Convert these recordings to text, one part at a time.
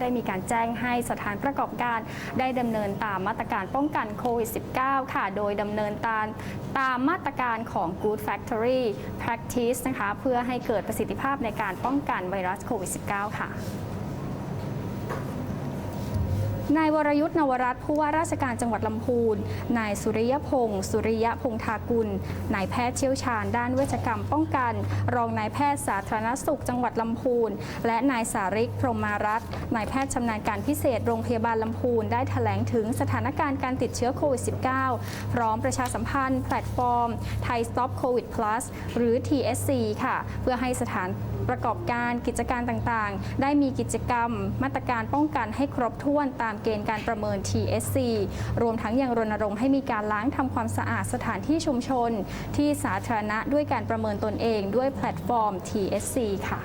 ได้มีการแจ้งให้สถานประกอบการได้ดำเนินตามมาตรการป้องกันโควิด -19 ค่ะ โดยดำเนินตามตามมาตรการของ Good Factory Practice นะคะ เพื่อให้เกิดประสิทธิภาพในการป้องกันไวรัสโควิด -19 ค่ะ นายวรยุทธ์นวรัตน์ผู้ว่าราชการจังหวัดลำพูน นายสุริยพงศ์สุริยพงษ์ทากุล นายแพทย์เชี่ยวชาญด้านเวชกรรมป้องกัน รองนายแพทย์สาธารณสุขจังหวัดลำพูน และนายสาริกพรหมารัตน์นายแพทย์ชำนาญการพิเศษโรงพยาบาลลำพูน ได้แถลงถึงสถานการณ์การติดเชื้อโควิด -19 พร้อมประชาสัมพันธ์แพลตฟอร์มไทย Stop COVID Plus หรือ TSC ค่ะ เพื่อให้สถานประกอบการกิจการต่างๆ ได้มีกิจกรรม มาตรการป้องกันให้ครบถ้วนตามเกณฑ์การประเมิน TSC รวมทั้งยังรณรงค์ให้มีการล้างทำความสะอาดสถานที่ชุมชน ที่สาธารณะด้วยการประเมินตนเองด้วยแพลตฟอร์ม TSC ค่ะ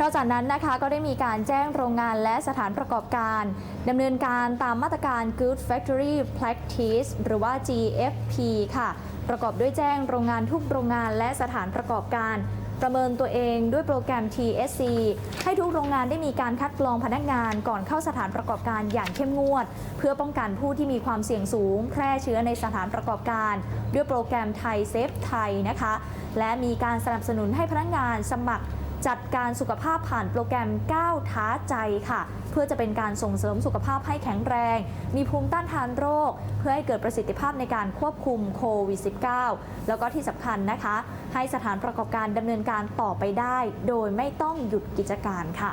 นอกจากนั้นนะคะก็ได้มีการแจ้งโรงงานและสถานประกอบการดำเนินการตามมาตรการ Good Factory Practice หรือว่า GFP ค่ะ ประกอบด้วยแจ้งโรงงานทุกโรงงานและสถานประกอบการ ประเมินตัวเองด้วยโปรแกรม TSC ให้ทุกโรงงานได้มีการคัดกรองพนักงานก่อนเข้าสถานประกอบการอย่างเข้มงวด เพื่อป้องกันผู้ที่มีความเสี่ยงสูง แพร่เชื้อในสถานประกอบการ ด้วยโปรแกรมไทยเซฟไทยนะคะ และมีการสนับสนุนให้พนักงานสมัคร จัดการสุขภาพผ่านโปรแกรมก้าวท้าใจค่ะ เพื่อจะเป็นการส่งเสริมสุขภาพให้แข็งแรง มีภูมิต้านทานโรค เพื่อให้เกิดประสิทธิภาพในการควบคุมโควิด -19 แล้วก็ที่สำคัญนะคะ ให้สถานประกอบการดำเนินการต่อไปได้ โดยไม่ต้องหยุดกิจการค่ะ